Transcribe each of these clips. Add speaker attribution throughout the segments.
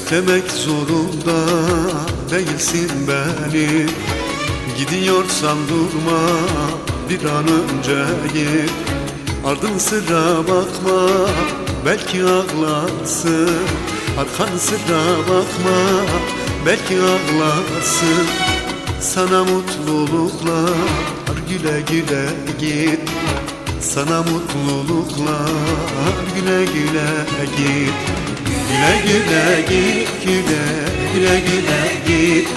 Speaker 1: Sevmek zorunda değilsin beni. Gidiyorsan durma bir an önce git Ardın sıra bakma belki ağlarsın. Arkan sıra bakma belki ağlarsın. Sana mutluluklar güle güle git. Sana mutluluklar güle güle git Güle güle git güle güle güle git.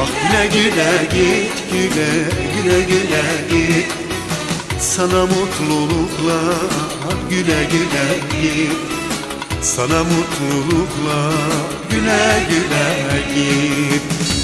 Speaker 1: Ah güle güle git güle güle güle git. Sana mutluluklar güle güle git. Sana mutluluklar güle güle git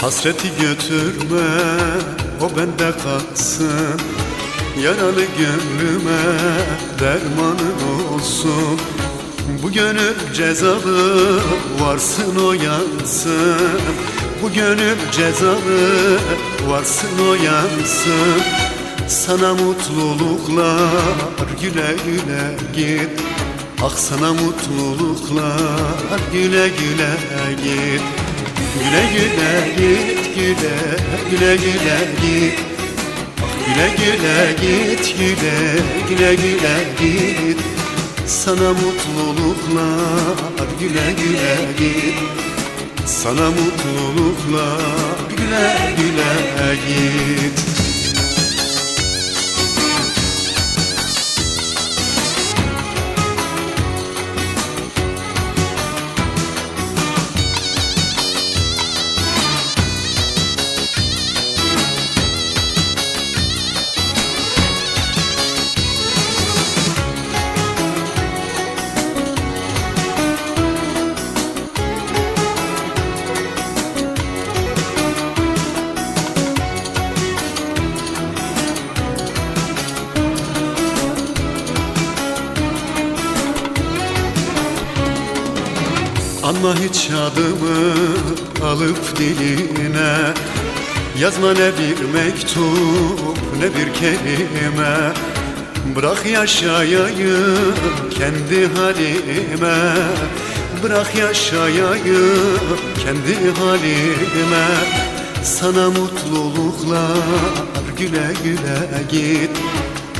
Speaker 1: Hasreti götürme o bende kalsın. Yaralı gönlüme dermanın olsun. Bu gönül cezalı varsın o yansın. Bu gönül cezalı varsın o yansın. Sana mutluluklar güle güle git. Ah sana mutluluklar güle güle git Güle güle git güle güle güle git. Güle güle git güle güle güle git. Sana mutluluklar güle güle git. Sana mutluluklar güle güle git Anma hiç adımı alıp diline. Yazma ne bir mektup ne bir kelime. Bırak yaşayayım kendi halime. Bırak yaşayayım kendi halime. Sana mutluluklar güle güle git.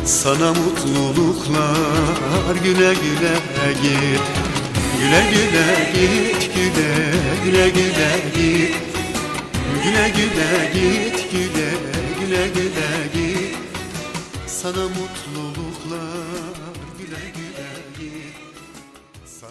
Speaker 1: Sana mutluluklar güle güle git Güle güle git güle güle güle git. Güle güle git güle güle güle git. Sana mutluluklar